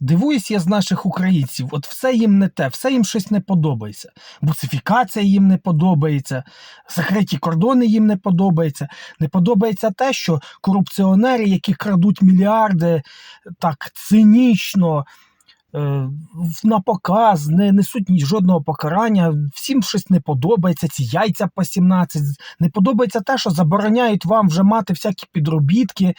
Дивуюсь я з наших українців, от все їм не те, все їм щось не подобається. Буцифікація їм не подобається, закриті кордони їм не подобається. Не подобається те, що корупціонери, які крадуть мільярди так цинічно, на показ, не несуть жодного покарання, всім щось не подобається, ці яйця по 17. Не подобається те, що забороняють вам вже мати всякі підробітки,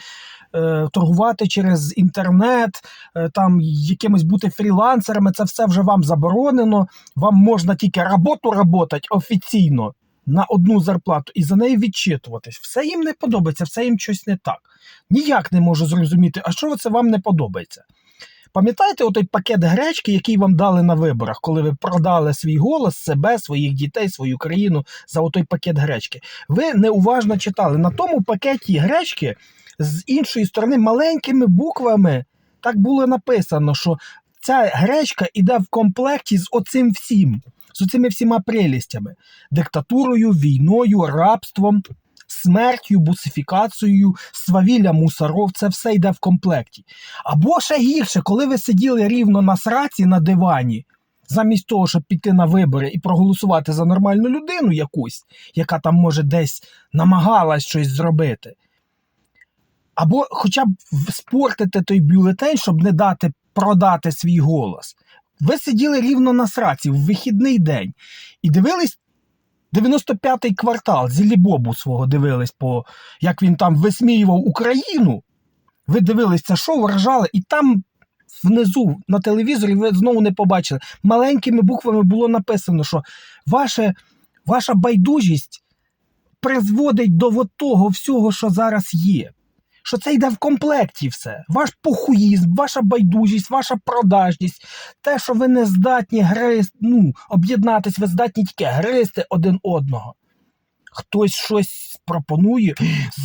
е, торгувати через інтернет, е, там якимось бути фрілансерами, це все вже вам заборонено. Вам можна тільки роботу работати офіційно на одну зарплату і за неї відчитуватись. Все їм не подобається, все їм щось не так. Ніяк не можу зрозуміти, а що це вам не подобається. Пам'ятаєте отой пакет гречки, який вам дали на виборах, коли ви продали свій голос, себе, своїх дітей, свою країну за отой пакет гречки? Ви неуважно читали. На тому пакеті гречки з іншої сторони маленькими буквами так було написано, що ця гречка іде в комплекті з оцим всім, з оцими всіма прелістями: диктатурою, війною, рабством. Смертю, бусифікацією, свавілля мусоров, це все йде в комплекті. Або ще гірше, коли ви сиділи рівно на сраці на дивані, замість того, щоб піти на вибори і проголосувати за нормальну людину якусь, яка там може десь намагалась щось зробити. Або хоча б спортити той бюлетень, щоб не дати продати свій голос. Ви сиділи рівно на сраці в вихідний день і дивились 95-й квартал Зілібобу свого дивились, по як він там висміював Україну. Ви дивились це шоу, ржали, і там внизу на телевізорі ви знову не побачили. Маленькими буквами було написано, що ваше, ваша байдужість призводить до того всього, що зараз є. Що це йде в комплекті все. Ваш похуїзм, ваша байдужість, ваша продажність, те, що ви не здатні гриз, ну, об'єднатись, ви здатні тільки гризти один одного. Хтось щось пропонує.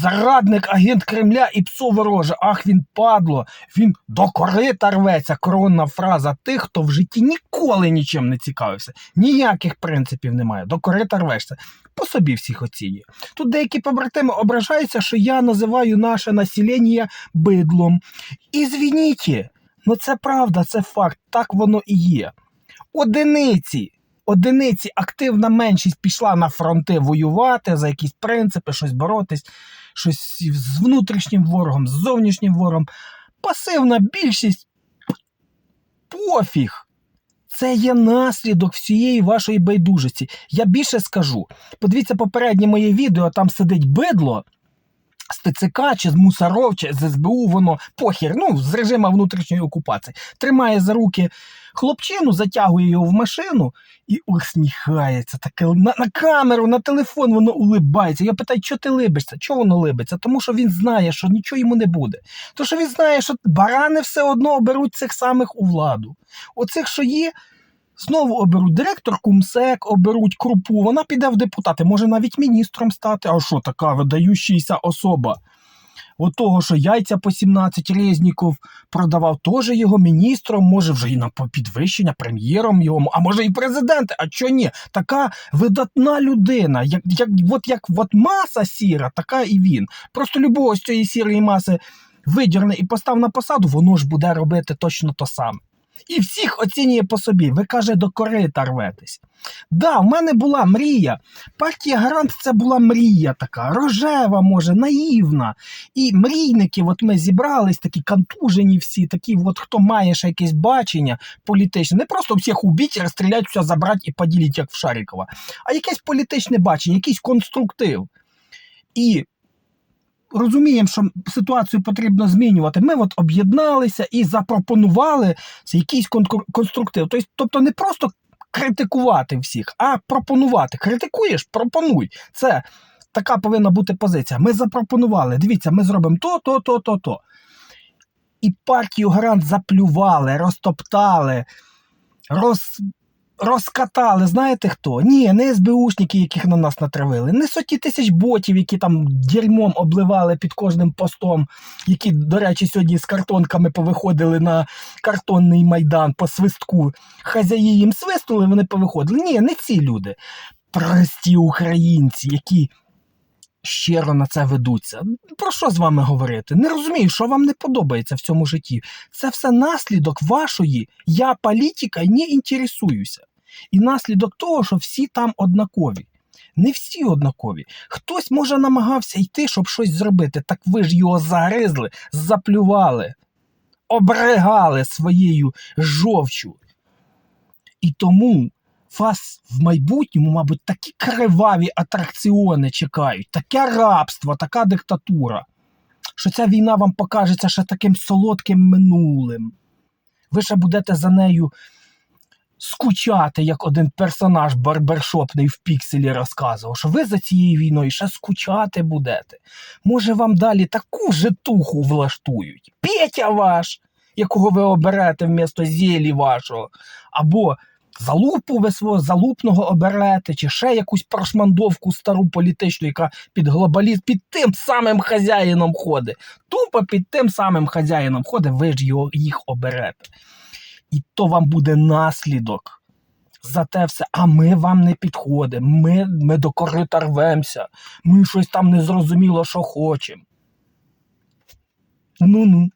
Зрадник, агент Кремля і псо вороже. Ах, він падло, він до корита рветься. Коронна фраза тих, хто в житті ніколи нічим не цікавився. Ніяких принципів немає. До корита рвешся. По собі всіх оцінює. Тут деякі побратими ображаються, що я називаю наше населення бидлом. І звініть, ну це правда, це факт, так воно і є. Одиниці одиниці активна меншість пішла на фронти воювати за якісь принципи, щось боротись, щось з внутрішнім ворогом, з зовнішнім ворогом. Пасивна більшість пофіг. Це є наслідок всієї вашої байдужості. Я більше скажу. Подивіться попереднє моє відео, там сидить бидло з ТЦК чи з Мусоров, чи з СБУ, воно похір, ну, з режиму внутрішньої окупації. Тримає за руки хлопчину, затягує його в машину і усміхається. Таке на, на камеру, на телефон воно улибається. Я питаю, що ти либишся? Чого воно либиться? Тому що він знає, що нічого йому не буде. Тому що він знає, що барани все одно оберуть цих самих у владу. Оцих, що є. Знову оберуть директорку МСЕК, оберуть крупу, вона піде в депутати, може навіть міністром стати. А що така видаючийся особа? От того, що яйця по 17 Резніков продавав, теж його міністром, може вже і на підвищення, прем'єром його, а може і президент. А чого ні? Така видатна людина. Як, як, От як от маса сіра, така і він. Просто любого з цієї сірої маси видірне і постав на посаду, воно ж буде робити точно то саме. І всіх оцінює по собі. Ви каже, до корита рветесь. Да, в мене була мрія. Партія Гарант це була мрія така, рожева, може, наївна. І мрійники, от ми зібрались, такі контужені всі, такі, от хто має ще якесь бачення політичне. Не просто всіх убіть, розстріляти, все забрати і поділити, як в Шарикова, а якесь політичне бачення, якийсь конструктив. І розуміємо, що ситуацію потрібно змінювати. Ми от об'єдналися і запропонували якийсь конструктив. Тобто не просто критикувати всіх, а пропонувати. Критикуєш, пропонуй. Це така повинна бути позиція. Ми запропонували. Дивіться, ми зробимо то, то, то, то, то. І партію гарант заплювали, розтоптали, роз, розкатали. Знаєте хто? Ні, не СБУшники, яких на нас натравили, не сотні тисяч ботів, які там дерьмом обливали під кожним постом, які, до речі, сьогодні з картонками повиходили на картонний майдан по свистку. Хазяї їм свистнули, вони повиходили. Ні, не ці люди. Прості українці, які щиро на це ведуться. Про що з вами говорити? Не розумію, що вам не подобається в цьому житті. Це все наслідок вашої я політика не інтересуюся. І наслідок того, що всі там однакові. Не всі однакові. Хтось, може, намагався йти, щоб щось зробити, так ви ж його загризли, заплювали, обригали своєю жовчю. І тому вас в майбутньому, мабуть, такі криваві атракціони чекають, таке рабство, така диктатура, що ця війна вам покажеться ще таким солодким минулим. Ви ще будете за нею скучати, як один персонаж барбершопний в пікселі розказував, що ви за цією війною ще скучати будете. Може, вам далі таку житуху влаштують. Петя ваш, якого ви оберете вмісто зєлі вашого, або залупу ви свого залупного оберете, чи ще якусь прошмандовку стару політичну, яка під глобалізм, під тим самим хазяїном ходить. Тупо під тим самим хазяїном ходить, ви ж його, їх оберете. І то вам буде наслідок. За те все, а ми вам не підходимо, ми, ми до корита рвемося, ми щось там не зрозуміло, що хочемо. Ну-ну.